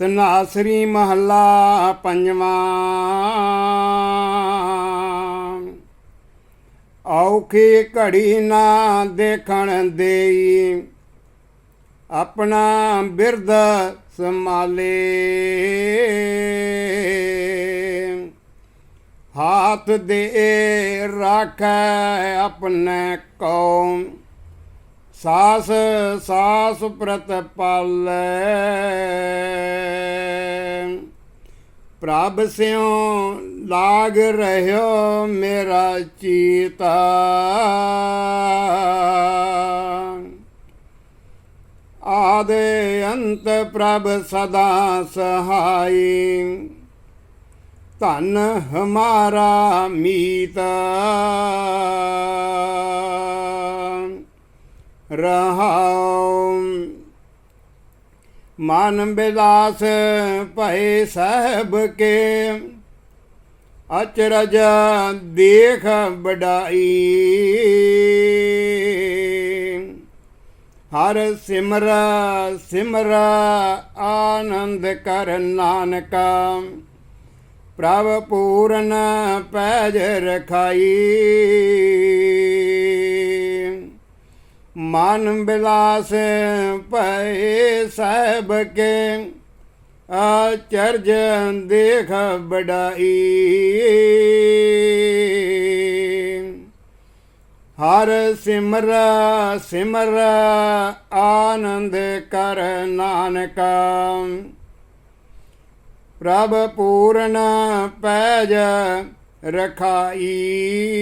ਤਨਾਸਰੀ ਮਹੱਲਾ ਪੰਜਵਾਂ। ਔਖੀ ਘੜੀ ਨਾ ਦੇਖਣ ਦੇਈ, ਆਪਣਾ ਬਿਰਧ ਸੰਭਾਲੇ। ਹਾਥ ਦੇ ਰਾਖੈ ਆਪਣੇ ਕੌਮ, ਸਾਸ ਸਾਸ ਪ੍ਰਤਪਾਲੈ। ਪ੍ਰਭ ਸਿਉ ਲਾਗ ਰਹਿਓ ਮੇਰਾ ਚੀਤਾ। ਆਦੇ ਅੰਤ ਪ੍ਰਭ ਸਦਾ ਸਹਾਈ। ਧਨ ਹਮਾਰਾ ਮੀਤ। ਰਹਾਉ ਮਨ ਬਿਲਾਸ ਭਏ ਸਹਿਬ ਕੇ। ਅਚਰਜ ਦੇਖ ਬਡਾਈ ਹਰ ਸਿਮਰ ਸਿਮਰ ਆਨੰਦ ਕਰ ਨਾਨਕਾ। ਪ੍ਰਭ ਪੂਰਨ ਪੈਜ ਰਖਾਈ। ਮਨ ਬਿਲਾਸ ਭਏ ਸਹਿਬ ਕੇ, ਆਚਰਜ ਦੇਖ ਬੜਾਈ ਹਰ ਸਿਮਰ ਸਿਮਰ ਆਨੰਦ ਕਰ ਨਾਨਕਾ। ਪ੍ਰਭ ਪੂਰਨ ਪੈਜ ਰਖਾਈ।